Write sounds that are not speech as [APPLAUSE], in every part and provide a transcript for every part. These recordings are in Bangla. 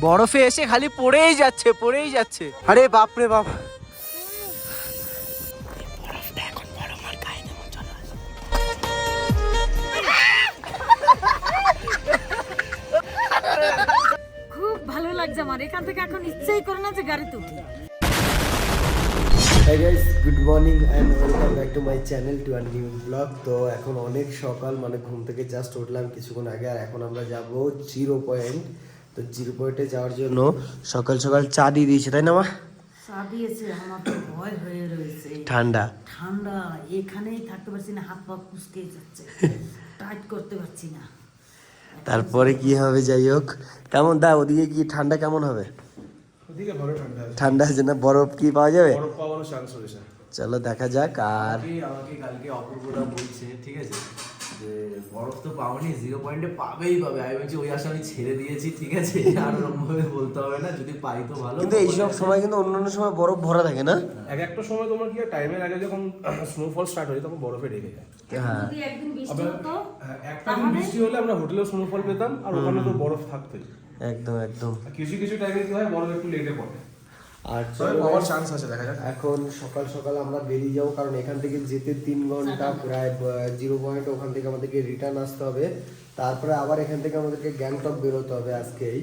বরফে এসে খালি পড়েই যাচ্ছে পড়েই যাচ্ছে। আরে বাপরে বাপ। Morning and welcome back to my channel to and new blog তো এখন অনেক সকাল মানে ঘুম থেকে জাস্ট উঠলাম কিছুক্ষণ আগে আর এখন আমরা যাব জিরো পয়েন্ট তো জিরো পয়েন্টে যাওয়ার জন্য সকাল সকাল চা দিয়ে দিয়েছে তাই না মা? চা দিয়েছে আমার তো ভয় হয়ে রয়েছে। ঠান্ডা। ঠান্ডা এখানেই থাকতে পারছি না হাত পা কুচকে যাচ্ছে। টাইট করতে পারছি না। তারপরে কি হবে যাই হোক। কেমন দা ওদিকে কি ঠান্ডা কেমন হবে? ঠান্ডা আছে। না? বরফ কি পাওয়া যাবে? বরফ পাওয়ারও চান্স রয়েছে চলো দেখা যাক আর আমাকে কালকে অপূর্বরা বলছে ঠিক আছে? যে বরফ তো পাওনি জিরো পয়েন্টে পাবেই পাবে। আমি বলছি ওই আশা আমি ছেড়ে দিয়েছি ঠিক আছে? আর ওরকম ভাবে বলতে হবে না যদি পাই তো ভালো। কিন্তু এইসব সময় কিন্তু অন্যান্য সময় বরফ ভরা থাকে না? এক একটা সময় তোমার কি টাইমের আগে যখন [CLEARS THROAT] স্নোফল স্টার্ট হয় তখন বরফে ঢেকে যায়। হ্যাঁ। হ্যাঁ, একটা দিন বৃষ্টি হলে আমরা হোটেলেও স্নোফল পেতাম আর ওখানে তো বরফ থাকতোই। একদম একদম। কিছু কিছু টাইমে কি হয় বরফ একটু লেটে পড়ে। আর পাওয়ার চান্স আছে দেখা যাক। এখন সকাল সকাল আমরা বেরিয়ে যাব কারণ এখান থেকে যেতে তিন ঘণ্টা প্রায় জিরো পয়েন্ট ওখান থেকে আমাদেরকে রিটার্ন আসতে হবে। তারপরে আবার এখান থেকে আমাদেরকে গ্যাংটক বেরোতে হবে আজকেই।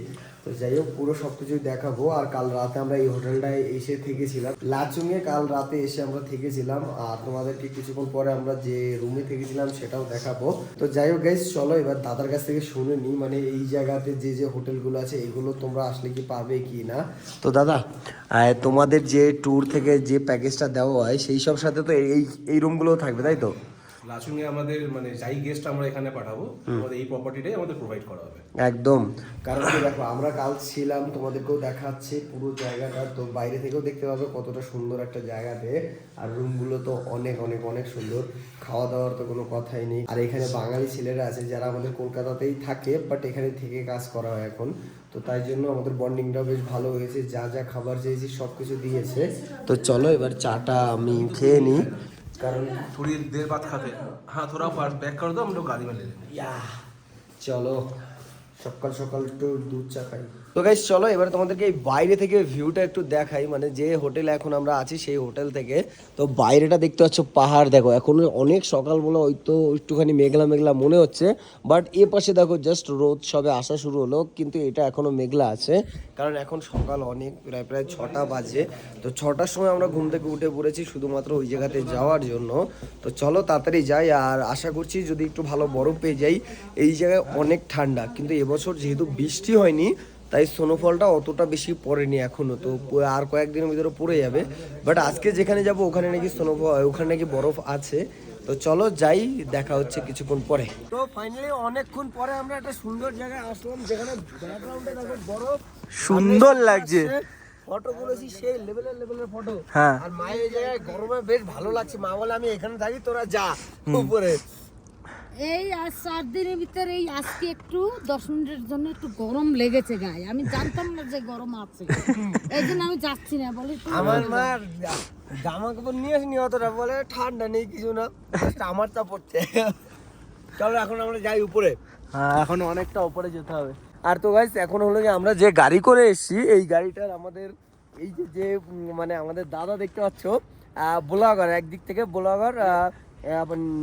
তো যাই হোক, পুরো সব কিছুই দেখাবো। আর কাল রাতে আমরা এই হোটেলটায় এসে থেকেছিলাম। লাচুংয়ে কাল রাতে এসে আমরা থেকেছিলাম। আর তোমাদেরকে কিছুক্ষণ পরে আমরা যে রুমে থেকেছিলাম সেটাও দেখাবো। তো যাই হোক গাইজ চলো এবার দাদার কাছ থেকে শুনে নিই মানে এই জায়গাতে যে যে হোটেলগুলো আছে, এগুলো তোমরা আসলে কি পাবে কি না। তো দাদা তোমাদের যে ট্যুর থেকে যে প্যাকেজটা দেওয়া হয়, সেই সব সাথে তো এই এই রুমগুলো থাকবে, তাই তো? লাচুংয়ে আমাদের মানে যাই গেস্ট আমরা এখানে পাঠাবো আমাদের এই প্রপার্টিটাই আমাদের প্রোভাইড করা হবে। একদম। কারণ কি দেখো আমরা কাল ছিলাম তোমাদেরকেও দেখাচ্ছে পুরো জায়গাটা তো বাইরে থেকেও দেখতে পাবে কতটা সুন্দর একটা জায়গাতে আর রুমগুলো তো অনেক অনেক অনেক সুন্দর। খাওয়া দাওয়ার তো কোনো কথাই নেই। আর এখানে বাঙালি ছেলেরা আছে যারা আমাদের কলকাতাতেই থাকে বাট এখানে থেকে কাজ করা হয় এখন। তো তাই জন্য আমাদের বন্ডিংটাও বেশ ভালো হয়েছে যা যা খাবার চেয়েছি সব কিছু দিয়েছে। তো চলো এবার চাটা আমি খেয়ে নিই। কারণ थोड़ी देर बाद खाते हैं हाँ थोड़ा पैक कर दो हम लोग गाड़ी में ले लेंगे ইয়া চলো সকাল সকাল একটু দুধ চা খাই তো গাইস চলো এবার তোমাদেরকে এই বাইরে থেকে ভিউটা একটু দেখাই। মানে যে হোটেলে এখন আমরা আছি, সেই হোটেল থেকে। তো বাইরেটা দেখতে পাচ্ছ পাহাড়, দেখো। এখন অনেক সকাল বলে ওই তো একটুখানি মেঘলা মেঘলা মনে হচ্ছে। বাট এ পাশে দেখো জাস্ট রোদ সবে আসা শুরু হলো, কিন্তু এটা এখনও মেঘলা আছে। কারণ এখন সকাল অনেক, প্রায় প্রায় ছটা বাজে। তো ছটার সময় আমরা ঘুম থেকে উঠে পড়েছি শুধুমাত্র ওই জায়গাতে যাওয়ার জন্য। তো চলো তাড়াতাড়ি যাই, আর আশা করছি যদি একটু ভালো বরফ পেয়ে যাই, এই জায়গায় অনেক ঠান্ডা। কিন্তু এবছর যেহেতু বৃষ্টি হয়নি তাই স্নোফলটা অতটা বেশি পড়েনি এখনও তো আর কয়েকদিনের ভিতরে পড়ে যাবে। বাট আজকে যেখানে যাব ওখানে নাকি স্নোফল ওখানে নাকি বরফ আছে। তো চলো যাই দেখা হচ্ছে কিছুক্ষণ পরে। তো ফাইনালি অনেকক্ষণ পরে আমরা একটা সুন্দর জায়গায় আসলাম যেখানে ব্যাকগ্রাউন্ডে দেখো বরফ। সুন্দর লাগছে। ফটো তুলেছি সেই লেভেলের লেভেলের ফটো হ্যাঁ। আর মায়ের এই জায়গায় গরমে বেশ ভালো লাগছে। মা বলে আমি এখানে থাকি তোরা যা উপরে। এই আজ চার দিনের ভিতরে এই আজকে একটু দশ মিনিটের জন্য একটু গরম লেগেছে গায়ে। আমি জানতাম না যে গরম আছে। এই জন্য আমি যাচ্ছি না বলি আমার মা জামা কাপড় নিয়ে আসিনি অতটা বলে ঠান্ডা নেই কিছু না আমার তা পড়ছে চলো এখন আমরা যাই উপরে। হ্যাঁ এখন অনেকটা উপরে যেতে হবে। আর তো গাইস এখন হলো যে আমরা যে গাড়ি করে এসেছি এই গাড়িটার আমাদের এই যে যে মানে আমাদের দাদা দেখতে পাচ্ছ ব্লগার একদিক থেকে ব্লগার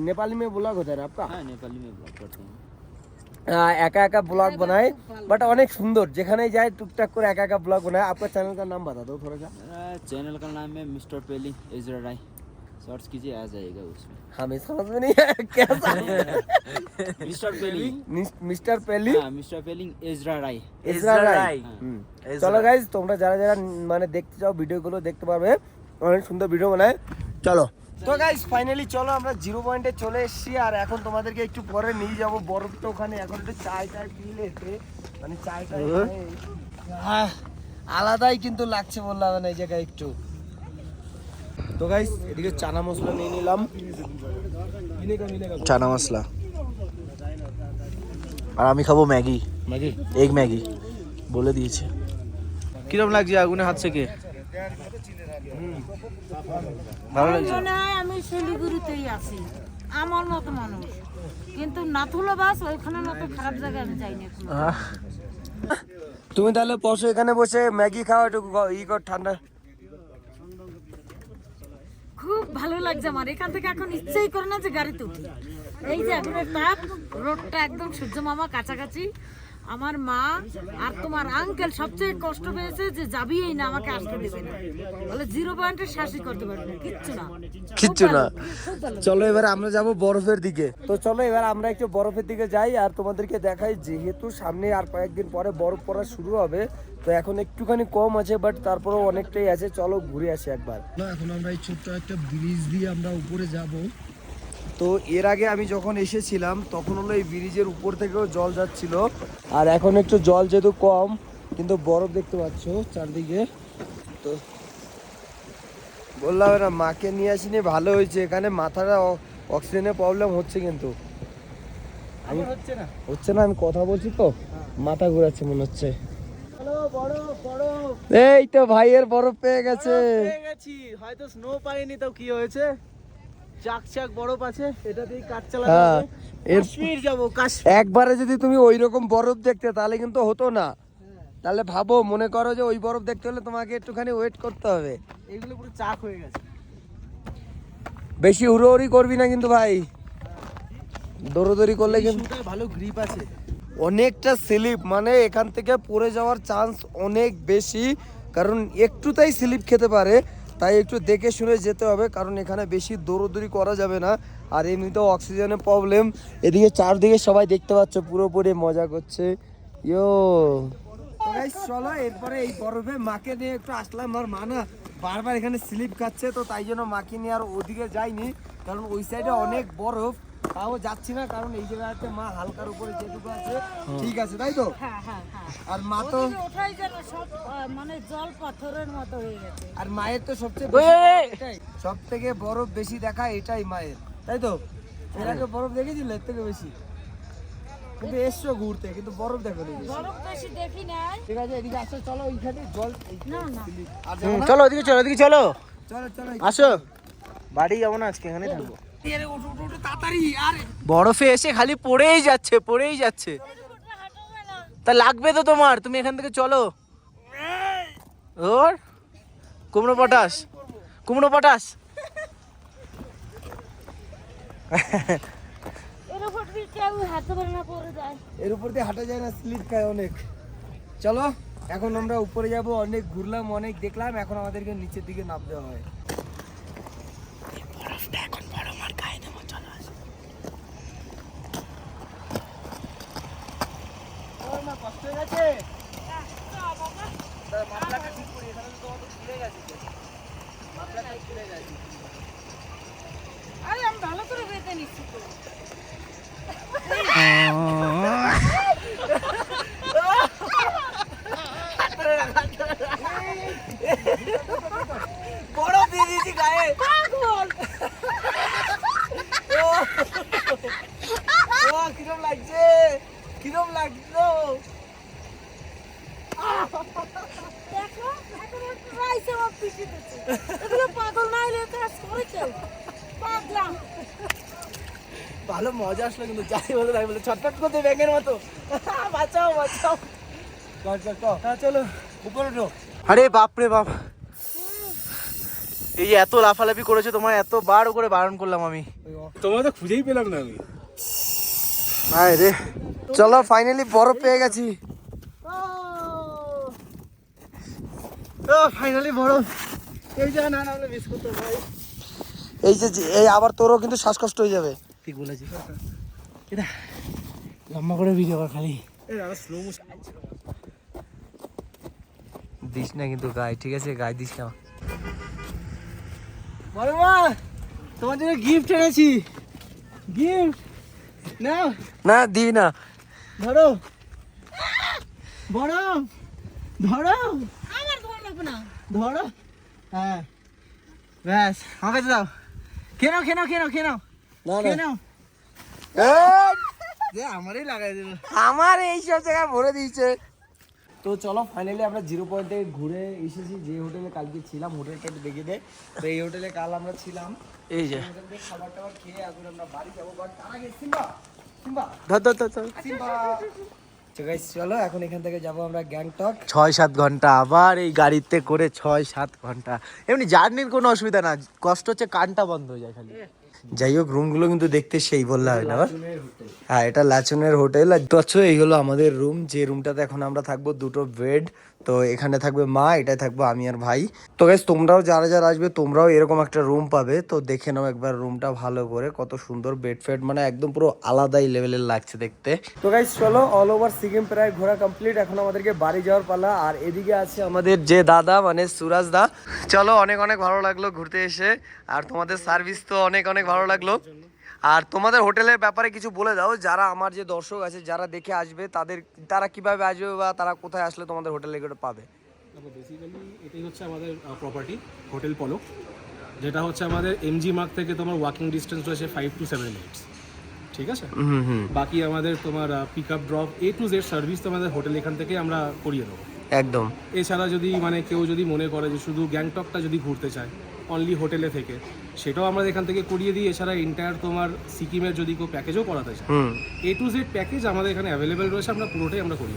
नेपाली में ब्लॉग होता है ना आपका হ্যাঁ নেপালি মে ব্লগ করতে हैं আহ, একা একা ব্লগ বানায় বাট অনেক সুন্দর যেখানে যায় টুকটাক করে একা একা ব্লগ বানায় আপনার চ্যানেল का नाम बता दो थोड़ा सा मेरा चैनल का नाम है मिस्टर पेली इजरा राय सर्च कीजिए आ जाएगा उसमें हमें समझ में नहीं आया कैसा मिस्टर पेली মিস্টার পেলি हाँ मिस्टर पेलिंग इजरा राय ইসরা রায় রায়। হুম। চলো গাইজ তোমরা যারা যারা মানে দেখতে চাও ভিডিওগুলো দেখতে পারবে অনেক সুন্দর ভিডিও বানায় চলো তো গাইজ ফাইনালি চলো আমরা জিরো পয়েন্টে চলে এসেছি আর এখন তোমাদেরকে একটু পরে নিয়ে যাব বরফ তো ওখানে। এখন একটু চায় টায় পিলে মানে চায়টা আহ, আলাদাই কিন্তু লাগছে বললাম এই জায়গায় একটু। তো গাইজ এদিকে চানা মশলা নিয়ে নিলাম। চানা মশলা। আর আমি খাব ম্যাগি। ম্যাগি? Egg Maggi. বলে দিয়েছে। কিরম লাগছে আগুনে হাত থেকে? আমি শিলিগুড়িতেই আছি। আমার মতো মানুষ। কিন্তু নাথুলো বাস ওইখানে মতো খারাপ জায়গায় আমি যাইনি তুমি তাহলে বসো এখানে বসে ম্যাগি খাও একটু ই কর ঠান্ডা। খুব ভালো লাগছে আমার। এখান থেকে এখন ইচ্ছেই করে না যে গাড়িতে উঠি। এই যে এখন তাপ রোডটা একদম সূর্য মামা কাছাকাছি। আমার মা আর তোমার আঙ্কেল সবচেয়ে কষ্ট পেয়েছে যে যাবিই না আমাকে আসতে দেবে না। বলে জিরো পয়েন্টের শাসি করতে পারবে না কিচ্ছু না। কিচ্ছু না। চলো এবার আমরা যাব বরফের দিকে। তো চলো এবার আমরা একটু বরফের দিকে যাই আর তোমাদেরকে দেখাই যেহেতু সামনে আর কয়েকদিন পরে বরফ পড়া শুরু হবে তো এখন একটুখানি কম আছে বাট তারপরেও অনেকটাই আছে। চলো ঘুরে আসি একবার। না এখন আমরা এই ছোট্ট একটা ব্রিজ দিয়ে আমরা উপরে যাব। তো এর আগে আমি যখন এসেছিলাম তখন হলো এই ব্রিজের উপর থেকেও জল যাচ্ছিল। আর এখন একটু জল যেহেতু কম কিন্তু বরফ দেখতে পাচ্ছ চারদিকে। তো বললাম না মাকে নিয়ে আসিনি ভালো হয়েছে। এখানে মাথাটা অক্সিজেনের প্রবলেম হচ্ছে কিন্তু। আমি হচ্ছে না। হচ্ছে না আমি কথা বলছি তো। মাথা ঘোরাচ্ছে মনে হচ্ছে। এই তো ভাইয়ের বরফ পেয়ে গেছে। হয়তো স্নো পাইনি তো কি হয়েছে? চাক চাক বরফ আছে এটাতেই কাজ চালাতে হ্যাঁ, হবে। কাশ্মীর যাব কাশ্মীর। একবারে যদি তুমি ওই রকম বরফ দেখতে তাহলে কিন্তু হতো না। তাহলে ভাবো মনে করো যে ওই বরফ দেখতে হলে তোমাকে একটুখানি ওয়েট করতে হবে। এগুলো পুরো চাক হয়ে গেছে। বেশি হুড়োহুড়ি করবি না কিন্তু ভাই। দৌড়োদৌড়ি করলে কিন্তু ভালো গ্রিপ আছে। অনেকটা স্লিপ মানে এখান থেকে পড়ে যাওয়ার চান্স অনেক বেশি। কারণ একটুতেই স্লিপ খেতে পারে। তাই একটু দেখে শুনে যেতে হবে, কারণ এখানে বেশি দৌড়দৌড়ি করা যাবে না। আর এমনিতেও অক্সিজেনের প্রবলেম এদিকে চারদিকে সবাই দেখতে পাচ্ছ, পুরোপুরি মজা করছে। ইয়ো। চলো, এরপরে এই বরফে মাকে নিয়ে একটু আসলাম। আর মা না বারবার এখানে স্লিপ খাচ্ছে, তো তাই জন্য মাকে নিয়ে আর ওদিকে যাইনি। কারণ ওই সাইডে অনেক বরফ। তাও যাচ্ছি না কারণ এই জায়গাতে মা হালকার উপরে যেটুকু আছে ঠিক আছে তাই তো? হ্যাঁ হ্যাঁ হ্যাঁ। আর মা তো ওঠাই যেন সব মানে জল পাথরের মতো হয়ে গেছে। আর মায়ের তো সবচেয়ে সব থেকে বরফ বেশি দেখা এটাই মায়ের তাই তো? এর আগে বরফ দেখেছিল? এর থেকে বেশি। কিন্তু এসছো ঘুরতে কিন্তু বরফ দেখো নি বরফ বেশি দেখি নাই। ঠিক আছে এদিকে আসো চলো ওইখানে জল না না? চলো ওদিকে চলো ওদিকে চলো। চলো চলো আসো। বাড়ি যাব না আজকে এখানে থাকব। বরফে এসে খালি পড়েই যাচ্ছে পড়েই যাচ্ছে। তা লাগবে তো তোমার তুমি এখান থেকে চলো। ওর কুমড়ো পটাশ কুমড়ো পটাশ। এর উপর দিয়ে কেউ হাতে পারে না পড়ে যায়। এর উপর দিয়ে হাঁটা যায় না স্লিপ খায় অনেক। চলো এখন আমরা উপরে যাব অনেক ঘুরলাম অনেক দেখলাম এখন আমাদেরকে নিচের দিকে নামতে হয়। আরে আমি ভালো করে বেঁধে নিচ্ছি তো বরফ দিয়ে দিয়েছি গায়ে পাগল ও কিরম লাগছে কিরম লাগল দেখো এখন একটু রাইছে আমার পিছিতেছে এগুলো পাগল না হলে তো আর করে কেউ পাগলাম ভালো মজা আসলো কিন্তু যাই বলে তাই বলে ছটফট করতে ব্যাঙের মতো। [LAUGHS] বাঁচাও বাঁচাও। চল চল চল। হ্যাঁ চলো উপরে ঢোক আরে বাপ রে বাপ। এই যে এত লাফালাফি করেছে তোমার এত বার করে বারণ করলাম আমি। তোমার তো খুঁজেই পেলাম না আমি। হায় রে। চলো ফাইনালি বরফ পেয়ে গেছি। ফাইনালি বরফ। এই জায়গা না নামলে মিস করতে ভাই। এই যে যে- এই আবার তোরও কিন্তু শ্বাসকষ্ট হয়ে যাবে। ঠিক বলেছি। এটা লম্বা করে ভিডিও কর খালি। দিস না কিন্তু গায়ে ঠিক আছে? গায়ে দিস না। বড় মা তোমার জন্য গিফট এনেছি। গিফট নাও। না দিবি না। ধরো। বড় ধরো। আমার তোমার লাগবে না। ধরো। হ্যাঁ। ব্যাস আমার কাছে দাও। খেয়ে নাও খেয়ে নাও না না। নাও। এই, যে আমারই লাগাই দিল আমার এই সব জায়গায় ভরে দিয়েছে। তো চলো ফাইনালি আমরা জিরো পয়েন্ট থেকে ঘুরে এসেছি যে হোটেলে কালকে ছিলাম হোটেলটা একটু দেখে দে। তো এই হোটেলে কাল আমরা ছিলাম। এই যে। খাবার টাবার খেয়ে এখন আমরা বাড়ি যাব বাট তার আগে সিম্বা সিম্বা। ধর ধর ধর ধর। সিম্বা। তো গাইস চলো এখন এখান থেকে যাব আমরা গ্যাংটক। ছয় সাত ঘণ্টা আবার এই গাড়িতে করে ছয় সাত ঘণ্টা। এমনি জার্নির কোনো অসুবিধা না কষ্ট হচ্ছে কানটা বন্ধ হয়ে যায় খালি। যাই হোক রুমগুলো কিন্তু দেখতে সেই বললে হয় না হ্যাঁ এটা লাচুনের হোটেল। আর দেখতে এই হলো আমাদের রুম যে রুমটাতে এখন আমরা থাকব, দুটো বেড তো এখানে থাকবে মা, এটাই থাকব আমি আর ভাই। তো গাইস তোমরাও যারা যারা আসবে, তোমরাও এরকম একটা রুম পাবে। তো দেখে নাও একবার রুমটা ভালো করে, কত সুন্দর বেড ফেড মানে একদম পুরো আলাদাই লেভেলের লাগছে দেখতে। তো গাইস চলো অল ওভার সিকিম প্রায় ঘোরা কমপ্লিট এখন আমাদেরকে বাড়ি যাওয়ার পালা। আর এদিকে আছে আমাদের যে দাদা মানে সুরাজ দা। চলো, অনেক অনেক ভালো লাগল ঘুরতে এসে। আর তোমাদের সার্ভিস তো অনেক অনেক ভালো লাগল। আর তোমাদের হোটেলের ব্যাপারে কিছু বলে দাও যারা আমার যে দর্শক আছে যারা দেখে আসবে তাদের তারা কীভাবে আসবে বা তারা কোথায় আসলে তোমাদের হোটেলে এগুলো পাবে? দেখো বেসিক্যালি এটাই হচ্ছে আমাদের প্রপার্টি হোটেল পলক যেটা হচ্ছে আমাদের এমজি মার্ক থেকে তোমার ওয়াকিং ডিস্টেন্স রয়েছে ফাইভ টু সেভেন মিনিটস ঠিক আছে? বাকি আমাদের তোমার pick up drop A to Z service তোমাদের হোটেল এখান থেকে আমরা করিয়ে দেবো। একদম। এছাড়া যদি মানে কেউ যদি মনে করে যে শুধু গ্যাংটকটা যদি ঘুরতে চায় অনলি হোটেলে থেকে সেটাও আমরা এখান থেকে করিয়ে দিই। এছাড়া এন্টায়ার তোমার সিকিমের যদি কেউ প্যাকেজও করাতে চায় হুম। এ টু জেড প্যাকেজ আমাদের এখানে অ্যাভেলেবেল রয়েছে আমরা পুরোটাই আমরা করি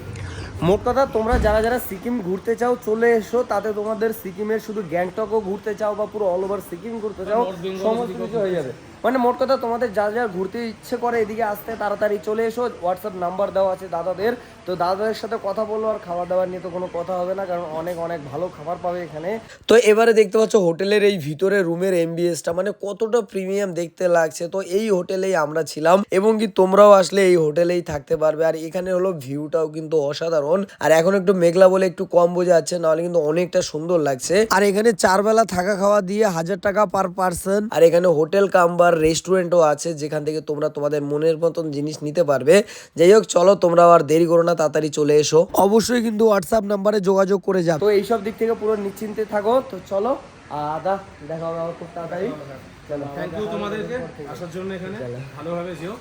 মোট কথা তোমরা যারা যারা সিকিম ঘুরতে চাও চলে এসো। তাতে তোমাদের সিকিমের শুধু গ্যাংটকও ঘুরতে চাও বা পুরো অল ওভার সিকিম ঘুরতে চাও সমস্ত কিছু হয়ে যাবে। মানে মোট কথা তোমাদের যা যা ঘুরতে ইচ্ছে করে এদিকে আসতে, তাড়াতাড়ি চলে এসো। হোয়াটসঅ্যাপ নাম্বার দেওয়া আছে দাদাদের। তো দাদাদের সাথে কথা বলো, আর খাওয়া দাওয়া নিয়ে তো কোনো কথা হবে না, কারণ অনেক অনেক ভালো খাবার পাবে এখানে। তো এবারে দেখতে পাচ্ছ হোটেলের এই ভিতরে রুমের এমবিএসটা মানে কতটা প্রিমিয়াম দেখতে লাগছে। তো এই হোটেলেই আমরা ছিলাম, এবং কি তোমরাও আসলে এই হোটেলেই থাকতে পারবে। আর এখানে হলো ভিউটাও কিন্তু অসাধারণ। আর এখন একটু মেঘলা বলে একটু কম বোঝা যাচ্ছে, নাহলে কিন্তু অনেকটা সুন্দর লাগছে। আর এখানে চার বেলা থাকা খাওয়া দিয়ে হাজার টাকা পার পার্সন আর এখানে হোটেল কাম্বার রেস্টুরেন্টও আছে যেখান থেকে তোমরা তোমাদের মনের মতন জিনিস নিতে পারবে। যাই হোক চলো তোমরা আর দেরি করো না তাড়াতাড়ি চলে এসো। অবশ্যই কিন্তু হোয়াটসঅ্যাপ নাম্বারে যোগাযোগ করে যাও তো এইসব দিক থেকে পুরো নিশ্চিন্তে থাকো তো চলো আদা দেখা হবে খুব তাড়াতাড়ি। চলো থ্যাংক ইউ তোমাদেরকে আসার জন্য এখানে। ভালোভাবে যেও।